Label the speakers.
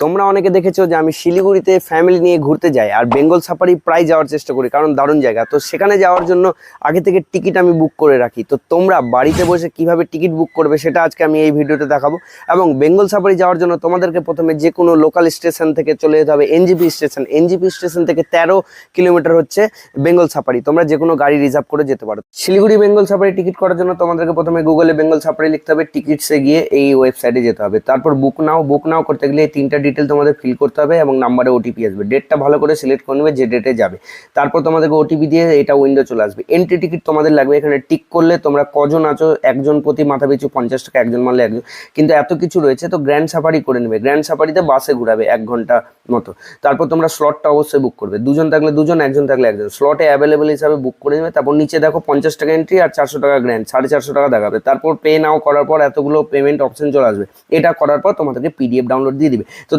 Speaker 1: তোমরা অনেকে দেখেছ যে আমি শিলিগুড়িতে ফ্যামিলি নিয়ে ঘুরতে যাই আর বেঙ্গল সাফারি প্রায় যাওয়ার চেষ্টা করি, কারণ দারুণ জায়গা। তো সেখানে যাওয়ার জন্য আগে থেকে টিকিট আমি বুক করে রাখি। তো তোমরা বাড়িতে বসে কীভাবে টিকিট বুক করবে সেটা আজকে আমি এই ভিডিওতে দেখাবো। এবং বেঙ্গল সাফারি যাওয়ার জন্য তোমাদেরকে প্রথমে যে কোনো লোকাল স্টেশন থেকে চলে যেতে হবে এনজিপি স্টেশন এনজিপি স্টেশন থেকে তেরো কিলোমিটার হচ্ছে বেঙ্গল সাফারি তোমরা যে কোনো গাড়ি রিজার্ভ করে যেতে পারো। শিলিগুড়ি বেঙ্গল সাফারি টিকিট করার জন্য তোমাদেরকে প্রথমে গুগলে বেঙ্গল সাফারি লিখতে হবে। টিকিটসে গিয়ে এই ওয়েবসাইটে যেতে হবে। তারপর বুক নাও। বুক নাও করতে গেলে এই তিনটা ডিটেল তোমাদের ফিল করতে হবে এবং নাম্বারে ওটিপি আসবে। ডেটটা ভালো করে সিলেক্ট করে নেবে যে ডেটে যাবে। তারপর তোমাদেরকে ওটিপি দিয়ে এটা উইন্ডো চলে আসবে। এন্ট্রি টিকিট তোমাদের লাগবে এখানে টিক করলে তোমরা কজন আছো, একজন প্রতি মাথা পিছু পঞ্চাশ টাকা, একজন মারলে একজন। কিন্তু এত কিছু রয়েছে, তো গ্র্যান্ড সাফারি করে নেবে। গ্র্যান্ড সাফারিতে বাসে ঘুরাবে এক ঘণ্টা মতো। তারপর তোমরা স্লটটা অবশ্যই বুক করবে। দুজন থাকলে দুজন, একজন থাকলে একজন। স্লটে অ্যাভেলেবেল হিসাবে বুক করে নেবে। তারপর নিচে দেখো পঞ্চাশ টাকা এন্ট্রি আর চারশো টাকা গ্র্যান্ড সাড়ে চারশো টাকা দেখাবে। তারপর পে নাও করার পর এতগুলো পেমেন্ট অপশন চলে আসবে। এটা করার পর তোমাদেরকে পিডিএফ ডাউনলোড দিয়ে দিবে। তো